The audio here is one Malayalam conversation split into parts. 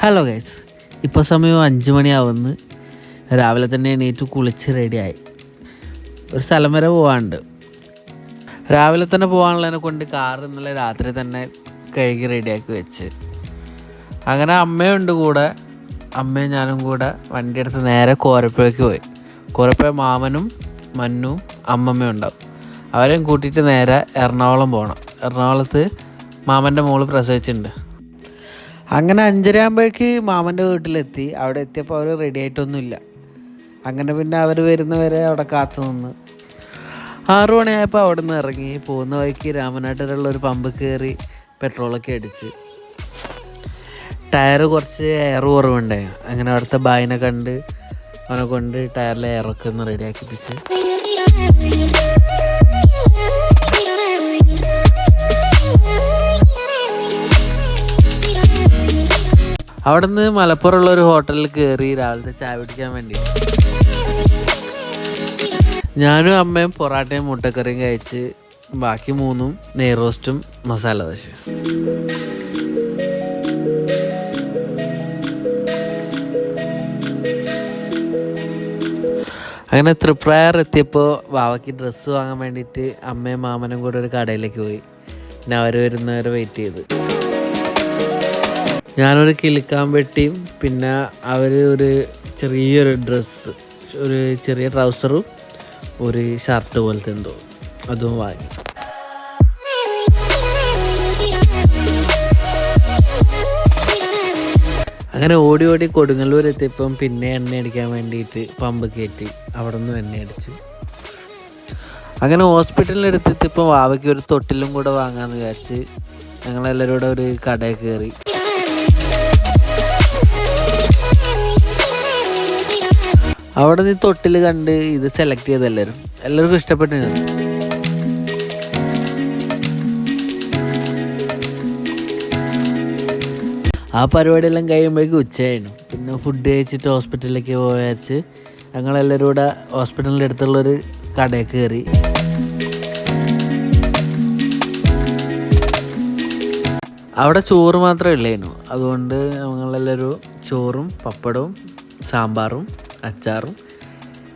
ഹലോ ഗൈസ് ഇപ്പോൾ സമയം അഞ്ച് മണിയാവുന്നു. രാവിലെ തന്നെ എണീറ്റ് കുളിച്ച് റെഡിയായി ഒരു സ്ഥലം വരെ പോകാനുണ്ട് രാവിലെ തന്നെ പോകാനുള്ളതിനെ കൊണ്ട് കാർ ഇന്നലെ രാത്രി തന്നെ കഴുകി റെഡിയാക്കി വെച്ച്. അങ്ങനെ അമ്മയുണ്ട് കൂടെ. അമ്മയും ഞാനും കൂടെ വണ്ടിയെടുത്ത് നേരെ കോരപ്പുഴയ്ക്ക് പോയി. കോരപ്പുഴ മാമനും മന്നും അമ്മമ്മയും ഉണ്ടാവും. അവരെയും കൂട്ടിയിട്ട് നേരെ എറണാകുളം പോകണം എറണാകുളത്ത് മാമന്റെ മോൾ പ്രസവിച്ചിട്ടുണ്ട്. അങ്ങനെ അഞ്ചര ആകുമ്പോഴേക്ക് മാമന്റെ വീട്ടിലെത്തി. അവിടെ എത്തിയപ്പോൾ അവർ റെഡി ആയിട്ടൊന്നുമില്ല. അങ്ങനെ പിന്നെ അവർ വരുന്നവരെ അവിടെ കാത്തു നിന്ന്. ആറു മണിയായപ്പോൾ അവിടെ നിന്ന് ഇറങ്ങി. പോകുന്ന വഴിക്ക് രാമനാട്ടിലുള്ള ഒരു പമ്പ് കയറി പെട്രോളൊക്കെ അടിച്ച്. ടയർ കുറച്ച് എയർ കുറവുണ്ടായി അങ്ങനെ അവിടുത്തെ ബായിനെ കണ്ട് അവനെ കൊണ്ട് ടയറിലെ എയറൊക്കെ ഒന്ന് റെഡിയാക്കിപ്പിച്ച് അവിടെ നിന്ന് മലപ്പുറമുള്ള ഒരു ഹോട്ടലിൽ കയറി രാവിലത്തെ ചായ പിടിക്കാൻ വേണ്ടി. ഞാനും അമ്മയും പൊറാട്ടയും മുട്ടക്കറിയും കഴിച്ച് ബാക്കി മൂന്നും നെയ് റോസ്റ്റും മസാല ദോശ അങ്ങനെ തൃപ്രയർ എത്തിയപ്പോൾ വാവയ്ക്ക് ഡ്രസ്സ് വാങ്ങാൻ വേണ്ടിയിട്ട് അമ്മയും മാമനും കൂടെ ഒരു കടയിലേക്ക് പോയി. പിന്നെ അവർ വരുന്നവരെ വെയിറ്റ് ചെയ്ത്. ഞാനൊരു കിളിക്കാൻ വെട്ടിയും പിന്നെ അവർ ഒരു ചെറിയൊരു ഡ്രസ്സ് ഒരു ചെറിയ ട്രൗസറും ഒരു ഷർട്ട് പോലത്തെ എന്തോ അതും വാങ്ങി. അങ്ങനെ ഓടി ഓടി കൊടുങ്ങല്ലൂർ എത്തിയപ്പം പിന്നെ എണ്ണ അടിക്കാൻ വേണ്ടിയിട്ട് പമ്പ് കയറ്റി അവിടെ നിന്നും എണ്ണ അടിച്ച്. അങ്ങനെ ഹോസ്പിറ്റലിനടുത്തെത്തിയപ്പോൾ വാവയ്ക്ക് ഒരു തൊട്ടിലും കൂടെ വാങ്ങാമെന്ന് വിചാരിച്ച് ഞങ്ങളെല്ലാവരും കൂടെ ഒരു കടയിൽ കയറി. അവിടെ നീ തൊട്ടിൽ കണ്ട് ഇത് സെലക്ട് ചെയ്ത് എല്ലാവരും എല്ലാവർക്കും ഇഷ്ടപ്പെട്ടു ആ പരിപാടിയെല്ലാം കഴിയുമ്പോഴേക്കും ഉച്ചയായിരുന്നു പിന്നെ ഫുഡ് കഴിച്ചിട്ട് ഹോസ്പിറ്റലിലേക്ക് പോയച്ച് ഞങ്ങളെല്ലാവരും കൂടെ ഹോസ്പിറ്റലിന്റെ അടുത്തുള്ളൊരു കടയിൽ കയറി. അവിടെ ചോറ് മാത്രമേ ഇല്ലായിരുന്നു അതുകൊണ്ട് ഞങ്ങളെല്ലാവരും ചോറും പപ്പടവും സാമ്പാറും അച്ചാറും.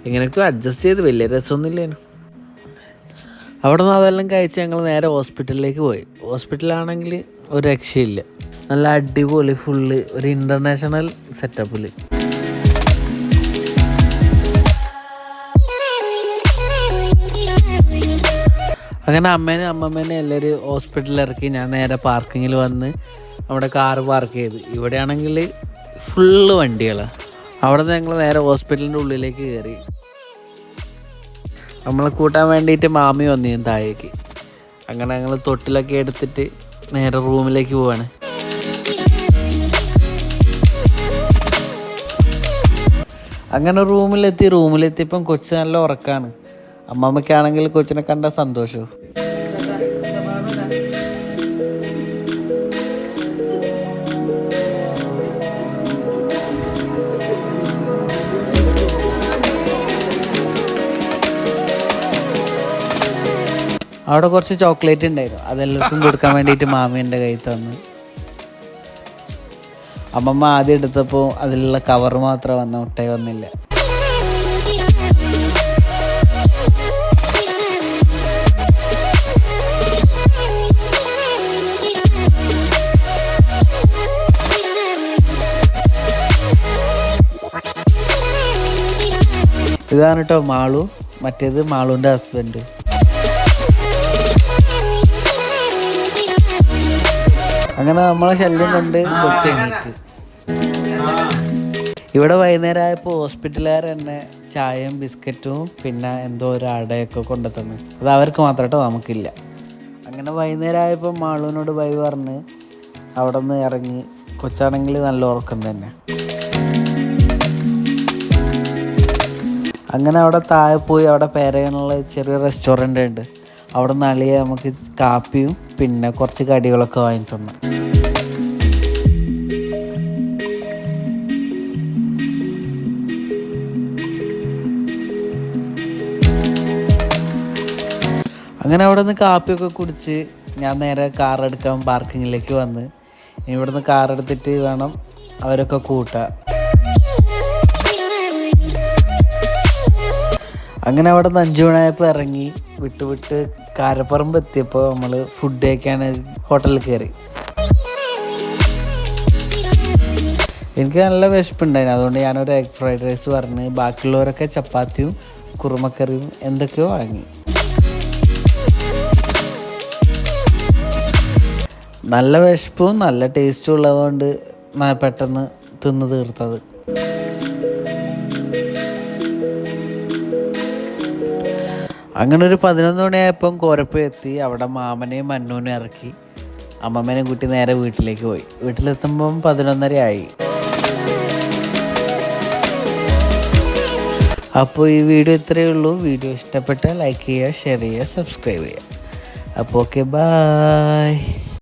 ഇങ്ങനെയൊക്കെ അഡ്ജസ്റ്റ് ചെയ്ത് വലിയ രസമൊന്നുമില്ലേനു. അവിടെ നിന്ന് അതെല്ലാം കഴിച്ച് ഞങ്ങൾ നേരെ ഹോസ്പിറ്റലിലേക്ക് പോയി. ഹോസ്പിറ്റലാണെങ്കിൽ ഒരു രക്ഷയില്ല. നല്ല അടിപൊളി ഫുള്ള് ഒരു ഇന്റർനാഷണൽ സെറ്റപ്പിൽ അങ്ങനെ അമ്മേനെ അമ്മമ്മേനെ എല്ലാവരും ഹോസ്പിറ്റലിൽ ഇറക്കി. ഞാൻ നേരെ പാർക്കിങ്ങിൽ വന്ന് നമ്മുടെ കാർ പാർക്ക് ചെയ്ത്. ഇവിടെയാണെങ്കിൽ ഫുള്ള് വണ്ടികളാണ് അവിടെ നിന്ന് ഞങ്ങൾ നേരെ ഹോസ്പിറ്റലിന്റെ ഉള്ളിലേക്ക് കയറി നമ്മളെ കൂട്ടാൻ വേണ്ടിയിട്ട് മാമി വന്നു താഴേക്ക്. അങ്ങനെ ഞങ്ങൾ തൊട്ടിലൊക്കെ എടുത്തിട്ട് നേരെ റൂമിലേക്ക് പോവാണ്. അങ്ങനെ റൂമിലെത്തി റൂമിലെത്തിയപ്പം കൊച്ചു നല്ല ഉറക്കാണ്. അമ്മമ്മയ്ക്കാണെങ്കിൽ കൊച്ചിനെ കണ്ട സന്തോഷവും. അവിടെ കുറച്ച് ചോക്ലേറ്റ് ഉണ്ടായിരുന്നു. അതെല്ലാവർക്കും കൊടുക്കാൻ വേണ്ടിയിട്ട് മാമി എന്റെ കയ്യിൽ തന്നു. അമ്മമ്മ ആദ്യം എടുത്തപ്പോൾ അതിലുള്ള കവർ മാത്രം വന്ന മുട്ട വന്നില്ല. ഇതാണ് കേട്ടോ മാളു. മറ്റേത് മാളുവിന്റെ ഹസ്ബൻഡ് അങ്ങനെ നമ്മളെ ശല്യം കൊണ്ട് കൊച്ചെണീറ്റ് ഇവിടെ വൈകുന്നേരം ആയപ്പോൾ ഹോസ്പിറ്റലുകാർ തന്നെ ചായയും ബിസ്ക്കറ്റും പിന്നെ എന്തോ ഒരു അടയൊക്കെ കൊണ്ടുതന്നു. അത് അവർക്ക് മാത്രമായിട്ട് നമുക്കില്ല. അങ്ങനെ വൈകുന്നേരം ആയപ്പോൾ മാളുവിനോട് ബൈ പറഞ്ഞ് അവിടെ നിന്ന് ഇറങ്ങി. കൊച്ചാണെങ്കിൽ നല്ല ഉറക്കം തന്നെ. അങ്ങനെ അവിടെ താഴെ പോയി അവിടെ പേരയുള്ള ചെറിയ റെസ്റ്റോറന്റ് ഉണ്ട്. അവിടെ നിന്ന് നമുക്ക് കാപ്പിയും പിന്നെ കുറച്ച് കടികളൊക്കെ വാങ്ങി തന്നു. അങ്ങനെ അവിടെ നിന്ന് കാപ്പിയൊക്കെ കുടിച്ച് ഞാൻ നേരെ കാർ എടുക്കാൻ പാർക്കിങ്ങിലേക്ക് വന്ന്. ഇനി നിന്ന് കാർ എടുത്തിട്ട് വേണം അവരൊക്കെ കൂട്ടുക അങ്ങനെ അവിടെ നിന്ന് അഞ്ചു മണിയായപ്പോൾ ഇറങ്ങി വിട്ട് വിട്ട് കാരപ്പറമ്പ് എത്തിയപ്പോൾ നമ്മൾ ഫുഡ് കഴിക്കാൻ ഹോട്ടലിൽ കയറി എനിക്ക് നല്ല വിശപ്പുണ്ടായിരുന്നു. അതുകൊണ്ട് ഞാനൊരു എഗ് ഫ്രൈഡ് റൈസ് പറഞ്ഞ് ബാക്കിയുള്ളവരൊക്കെ ചപ്പാത്തിയും കുറുമക്കറിയും എന്തൊക്കെയോ വാങ്ങി. നല്ല വിശപ്പും നല്ല ടേസ്റ്റും ഉള്ളതുകൊണ്ട് പെട്ടെന്ന് തിന്ന് തീർത്തത്. അങ്ങനെ ഒരു പതിനൊന്ന് മണിയായപ്പം കോരപ്പ് എത്തി. അവിടെ മാമനെയും മന്നൂനെയും ഇറക്കി. അമ്മമ്മേനെയും കൂട്ടി നേരെ വീട്ടിലേക്ക് പോയി. വീട്ടിലെത്തുമ്പം പതിനൊന്നര ആയി അപ്പോൾ ഈ വീഡിയോ ഇത്രയേ ഉള്ളൂ. വീഡിയോ ഇഷ്ടപ്പെട്ടാൽ ലൈക്ക് ചെയ്യുക ഷെയർ ചെയ്യുക സബ്സ്ക്രൈബ് ചെയ്യുക. അപ്പോൾ ഓക്കെ ബായ്